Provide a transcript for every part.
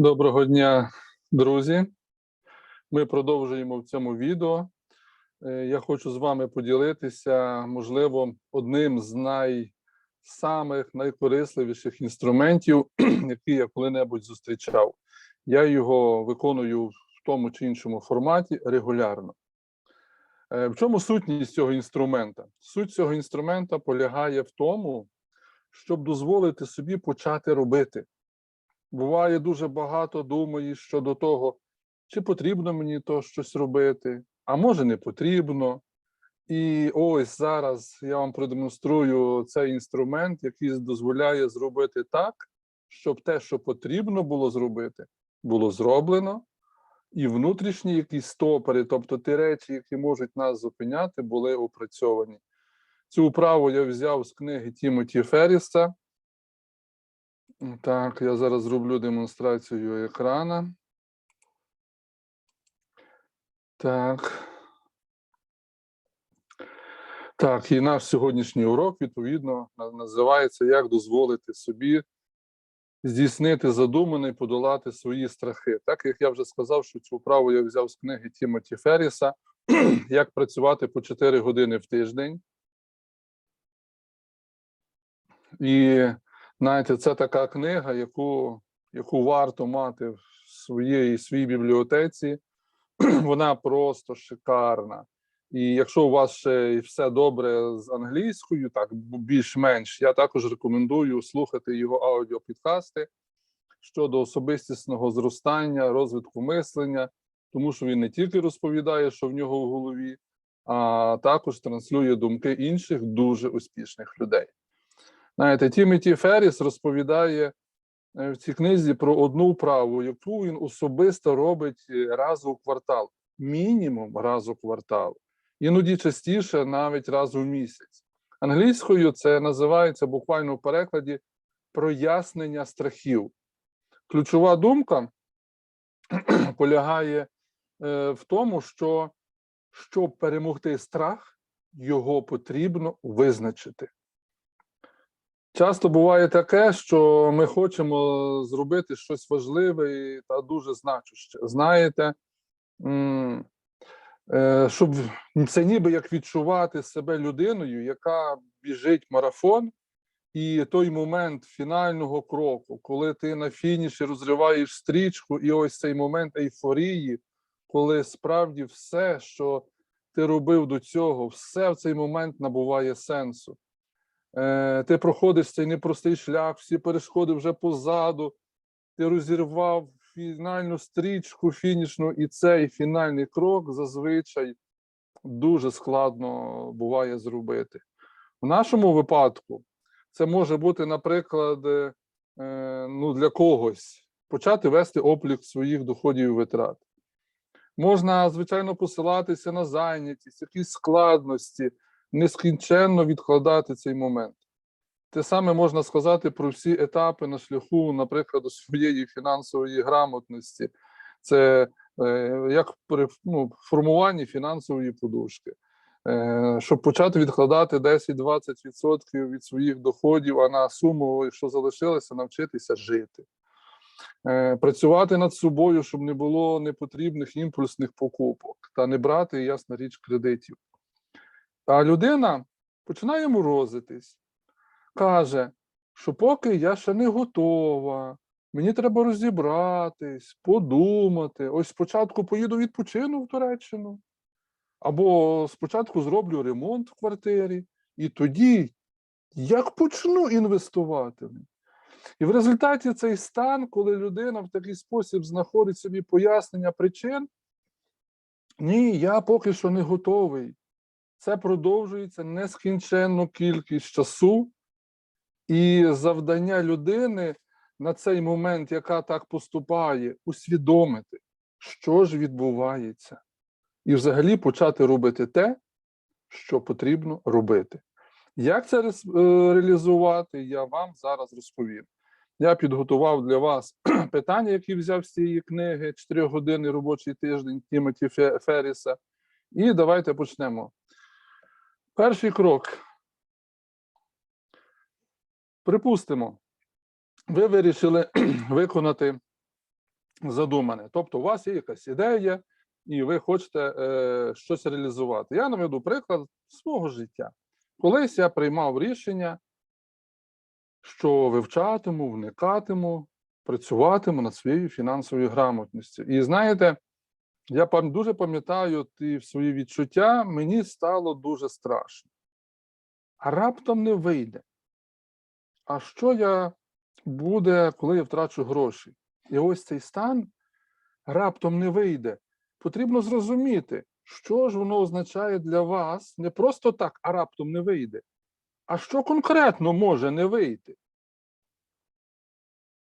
Доброго дня, друзі. Ми продовжуємо в цьому відео. Е, Я хочу з вами поділитися, можливо, одним з найсамих найкорисливіших інструментів, які я коли-небудь зустрічав. Я його виконую в тому чи іншому форматі регулярно. Е, В чому сутність цього інструмента? Суть цього інструмента полягає в тому, щоб дозволити собі почати робити буває дуже багато думаєш щодо того, чи потрібно мені то щось робити, а може не потрібно. І ось зараз я вам продемонструю цей інструмент, який дозволяє зробити так, щоб те, що потрібно було зробити, було зроблено, і внутрішні якісь стопори, тобто ті речі, які можуть нас зупиняти, були опрацьовані. Цю вправу я взяв з книги Тімоті Ферріса. Так, я зараз зроблю демонстрацію екрана. Так. Так, і наш сьогоднішній урок, відповідно, називається Як дозволити собі здійснити задумане і подолати свої страхи. Так як я вже сказав, що цю вправу я взяв з книги Тімоті Ферріса Як працювати по 4 години в тиждень. І знаєте, це така книга, яку, яку варто мати в своїй своїй бібліотеці. Вона просто шикарна. І якщо у вас ще все добре з англійською, так більш-менш, я також рекомендую слухати його аудіопідкасти щодо особистісного зростання, розвитку мислення, тому що він не тільки розповідає, що в нього в голові, а також транслює думки інших дуже успішних людей. Знаєте, Тімоті Ферріс розповідає е, в цій книзі про одну вправу, яку він особисто робить е, раз у квартал, мінімум раз у квартал, іноді частіше навіть раз у місяць. Англійською це називається буквально в перекладі прояснення страхів. Ключова думка полягає е, в тому, що щоб перемогти страх, його потрібно визначити. Часто буває таке, що ми хочемо зробити щось важливе та дуже значуще. Знаєте, е, щоб це ніби як відчувати себе людиною, яка біжить марафон, і той момент фінального кроку, коли ти на фініші розриваєш стрічку, і ось цей момент ейфорії, коли справді все, що ти робив до цього, все в цей момент набуває сенсу. Е, ти проходиш цей непростий шлях, всі перешкоди вже позаду, ти розірвав фінальну стрічку фінішну, і цей фінальний крок зазвичай дуже складно буває зробити. В нашому випадку це може бути, наприклад, е, ну, для когось почати вести облік своїх доходів і витрат. Можна, звичайно, посилатися на зайнятість, якісь складності, нескінченно відкладати цей момент. Те саме можна сказати про всі етапи на шляху, наприклад, до своєї фінансової грамотності. Це е, як при ну, формуванні фінансової подушки. Е, щоб почати відкладати 10-20% від своїх доходів, а на суму, що залишилося, навчитися жити. Е, працювати над собою, щоб не було непотрібних імпульсних покупок та не брати, ясна річ, кредитів. А людина починає морозитись, каже, що поки я ще не готова, мені треба розібратись, подумати. Ось спочатку поїду відпочину в Туреччину, або спочатку зроблю ремонт в квартирі, і тоді як почну інвестувати. І в результаті цей стан, коли людина в такий спосіб знаходить собі пояснення причин, ні, я поки що не готовий. Це продовжується нескінченну кількість часу, і завдання людини на цей момент, яка так поступає, усвідомити, що ж відбувається, і взагалі почати робити те, що потрібно робити. Як це е, реалізувати, я вам зараз розповім. Я підготував для вас питання, які взяв з цієї книги «4 години робочий тиждень Тімоті Ферріса. І давайте почнемо. Перший крок. Припустимо, ви вирішили виконати задумане. Тобто, у вас є якась ідея, і ви хочете е, щось реалізувати. Я наведу приклад свого життя. Колись я приймав рішення, що вивчатиму, вникатиму, працюватиму над своєю фінансовою грамотністю. І знаєте, я дуже пам'ятаю ті свої відчуття, мені стало дуже страшно. А раптом не вийде. А що я буде, коли я втрачу гроші? І ось цей стан раптом не вийде. Потрібно зрозуміти, що ж воно означає для вас не просто так, а раптом не вийде. А що конкретно може не вийти?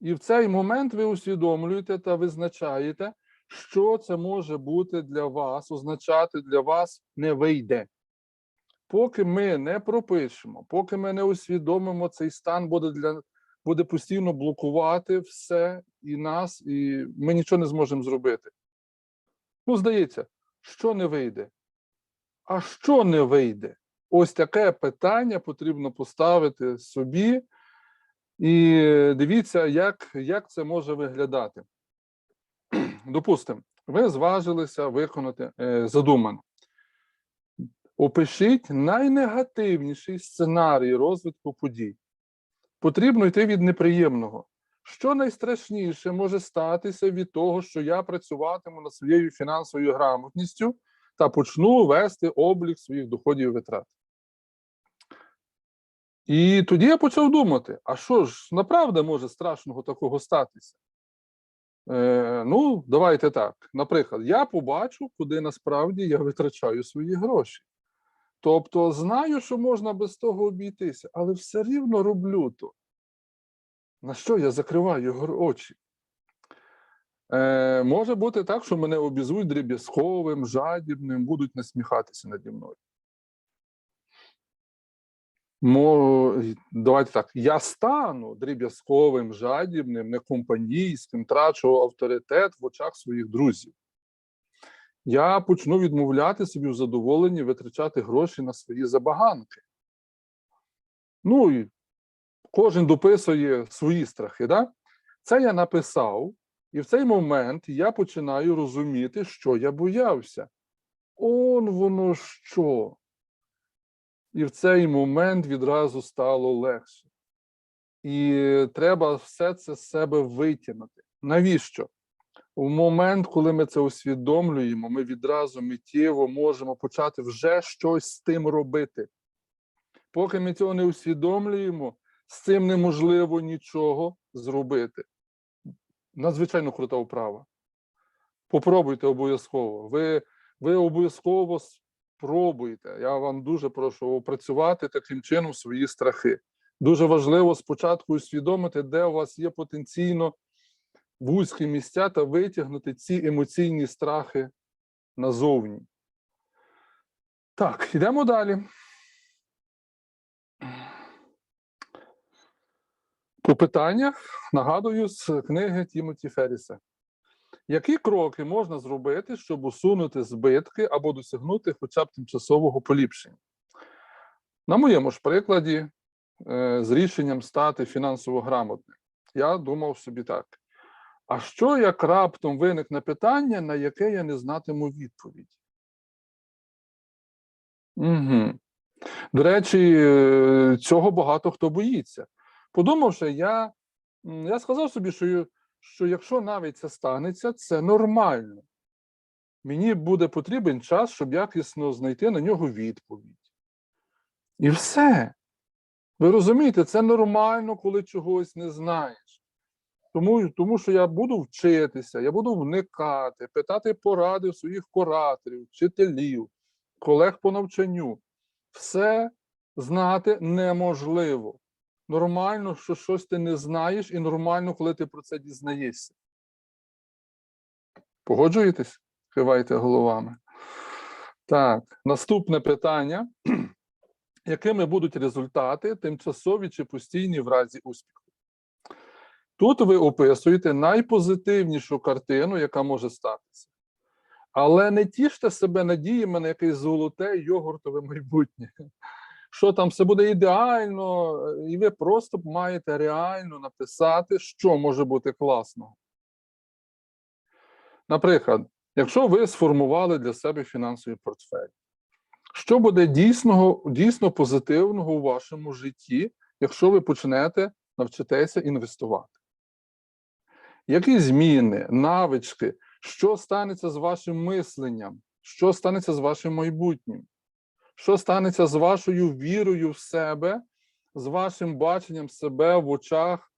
І в цей момент ви усвідомлюєте та визначаєте, що це може бути для вас, означати для вас не вийде. Поки ми не пропишемо, поки ми не усвідомимо, цей стан буде для буде постійно блокувати все і нас, і ми нічого не зможемо зробити. Ну, здається, що не вийде? А що не вийде? Ось таке питання потрібно поставити собі, і дивіться, як, як це може виглядати. Допустимо, ви зважилися виконати е, задумане. Опишіть найнегативніший сценарій розвитку подій. Потрібно йти від неприємного. Що найстрашніше може статися від того, що я працюватиму над своєю фінансовою грамотністю та почну вести облік своїх доходів і витрат? І тоді я почав думати: а що ж направда може страшного такого статися? Е, ну, давайте так. Наприклад, я побачу, куди насправді я витрачаю свої гроші. Тобто знаю, що можна без того обійтися, але все рівно роблю то. На що я закриваю очі? Е, може бути так, що мене обізують дріб'язковим, жадібним, будуть насміхатися наді мною. Давайте так, я стану дріб'язковим, жадібним, некомпанійським, трачу авторитет в очах своїх друзів. Я почну відмовляти собі в задоволенні витрачати гроші на свої забаганки. Ну і кожен дописує свої страхи. Да? Це я написав, і в цей момент я починаю розуміти, що я боявся. Он воно що. І в цей момент відразу стало легше. І треба все це з себе витягнути. Навіщо? У момент, коли ми це усвідомлюємо, ми відразу миттєво можемо почати вже щось з тим робити. Поки ми цього не усвідомлюємо, з цим неможливо нічого зробити. Надзвичайно крута вправа. Попробуйте обов'язково. Ви, ви обов'язково спробуйте. Я вам дуже прошу опрацювати таким чином свої страхи. Дуже важливо спочатку усвідомити, де у вас є потенційно вузькі місця та витягнути ці емоційні страхи назовні. Так, йдемо далі. По питаннях нагадую з книги Тімоті Ферріса. Які кроки можна зробити, щоб усунути збитки або досягнути хоча б тимчасового поліпшення? На моєму ж прикладі, е, з рішенням стати фінансово грамотним, я думав собі так: а що як раптом виникне питання, на яке я не знатиму відповідь? Угу. До речі, е, цього багато хто боїться. Подумавши, я, я сказав собі, що, що якщо навіть це станеться, це нормально. Мені буде потрібен час, щоб якісно знайти на нього відповідь. І все. Ви розумієте, це нормально, коли чогось не знаєш. Тому, тому що я буду вчитися, я буду вникати, питати поради своїх кураторів, вчителів, колег по навчанню. Все знати неможливо. Нормально, що щось ти не знаєш, і нормально, коли ти про це дізнаєшся. Погоджуєтесь? Кивайте головами. Так, наступне питання. Якими будуть результати, тимчасові чи постійні в разі успіху? Тут ви описуєте найпозитивнішу картину, яка може статися. Але не тіште себе надіями на якесь золоте йогуртове майбутнє. Що там все буде ідеально, і ви просто маєте реально написати, що може бути класного. Наприклад, якщо ви сформували для себе фінансовий портфель, що буде дійсного, дійсно позитивного у вашому житті, якщо ви почнете навчитеся інвестувати? Які зміни, навички, що станеться з вашим мисленням, що станеться з вашим майбутнім? Що станеться з вашою вірою в себе, з вашим баченням себе в очах,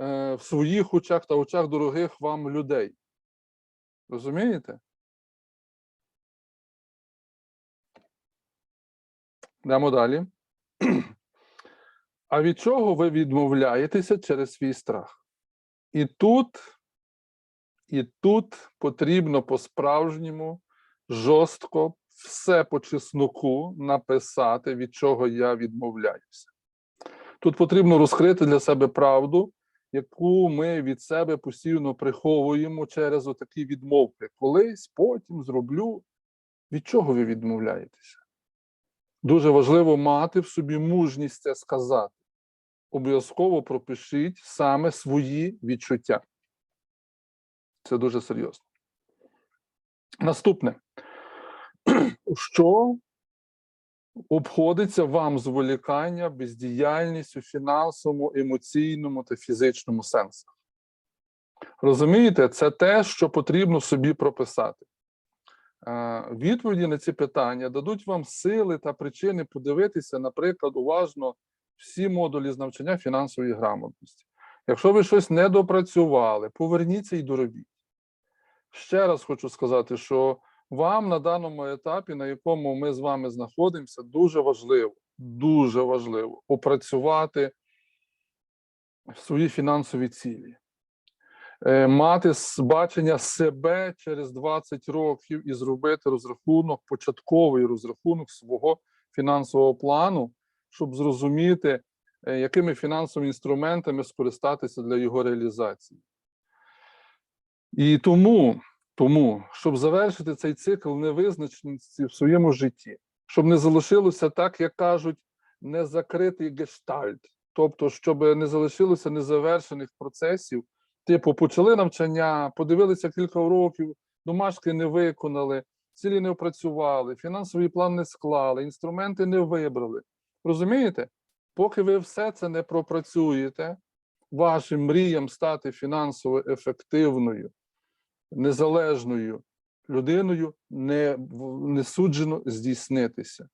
е, в своїх очах та очах дорогих вам людей? Розумієте? Йдемо далі. А від чого ви відмовляєтеся через свій страх? І тут, і тут потрібно по-справжньому жорстко все по чесноку написати, від чого я відмовляюся. Тут потрібно розкрити для себе правду, яку ми від себе постійно приховуємо через отакі відмовки. Колись, потім зроблю. Від чого ви відмовляєтеся? Дуже важливо мати в собі мужність це сказати. Обов'язково пропишіть саме свої відчуття. Це дуже серйозно. Наступне. Що обходиться вам зволікання, бездіяльність у фінансовому, емоційному та фізичному сенсах? Розумієте, це те, що потрібно собі прописати. Е, Відповіді на ці питання дадуть вам сили та причини подивитися, наприклад, уважно всі модулі з навчання фінансової грамотності. Якщо ви щось не допрацювали, поверніться і доробіть. Ще раз хочу сказати, що вам на даному етапі, на якому ми з вами знаходимося, дуже важливо, дуже важливо опрацювати свої фінансові цілі, Е, мати бачення себе через 20 років і зробити розрахунок, початковий розрахунок свого фінансового плану, щоб зрозуміти, е, якими фінансовими інструментами скористатися для його реалізації. І тому, тому, щоб завершити цей цикл невизначеності в своєму житті, щоб не залишилося так, як кажуть, незакритий гештальт, тобто, щоб не залишилося незавершених процесів, типу, почали навчання, подивилися кілька років, домашки не виконали, цілі не опрацювали, фінансовий план не склали, інструменти не вибрали. Розумієте? Поки ви все це не пропрацюєте, вашим мріям стати фінансово ефективною, незалежною людиною не, не суджено здійснитися.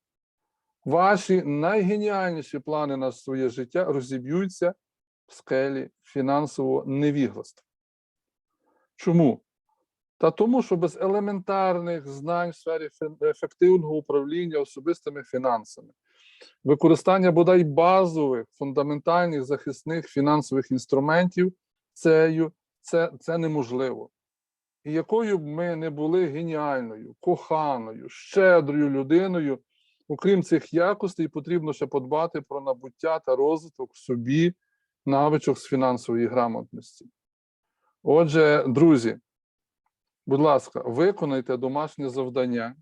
Ваші найгеніальніші плани на своє життя розіб'ються в скелі фінансового невігластва. Чому? Та тому, що без елементарних знань в сфері ефективного управління особистими фінансами, використання бодай базових, фундаментальних захисних фінансових інструментів, це, це, це неможливо. І якою б ми не були геніальною, коханою, щедрою людиною, окрім цих якостей, потрібно ще подбати про набуття та розвиток в собі навичок з фінансової грамотності. Отже, друзі, будь ласка, виконайте домашнє завдання.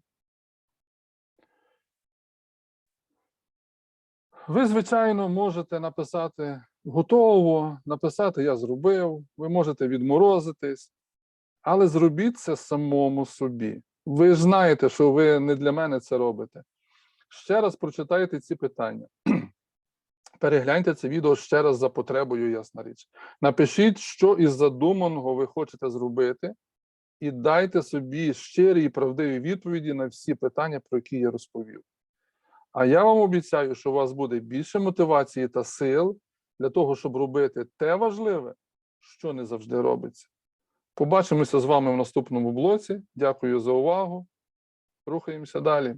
Ви, звичайно, можете написати готово, написати Я зробив, ви можете відморозитись, але зробіть це самому собі. Ви ж знаєте, що ви не для мене це робите. Ще раз прочитайте ці питання. Перегляньте це відео ще раз за потребою, ясна річ. Напишіть, що із задуманого ви хочете зробити, і дайте собі щирі і правдиві відповіді на всі питання, про які я розповів. А я вам обіцяю, що у вас буде більше мотивації та сил для того, щоб робити те важливе, що не завжди робиться. Побачимося з вами в наступному блоці. Дякую за увагу. Рухаємося далі.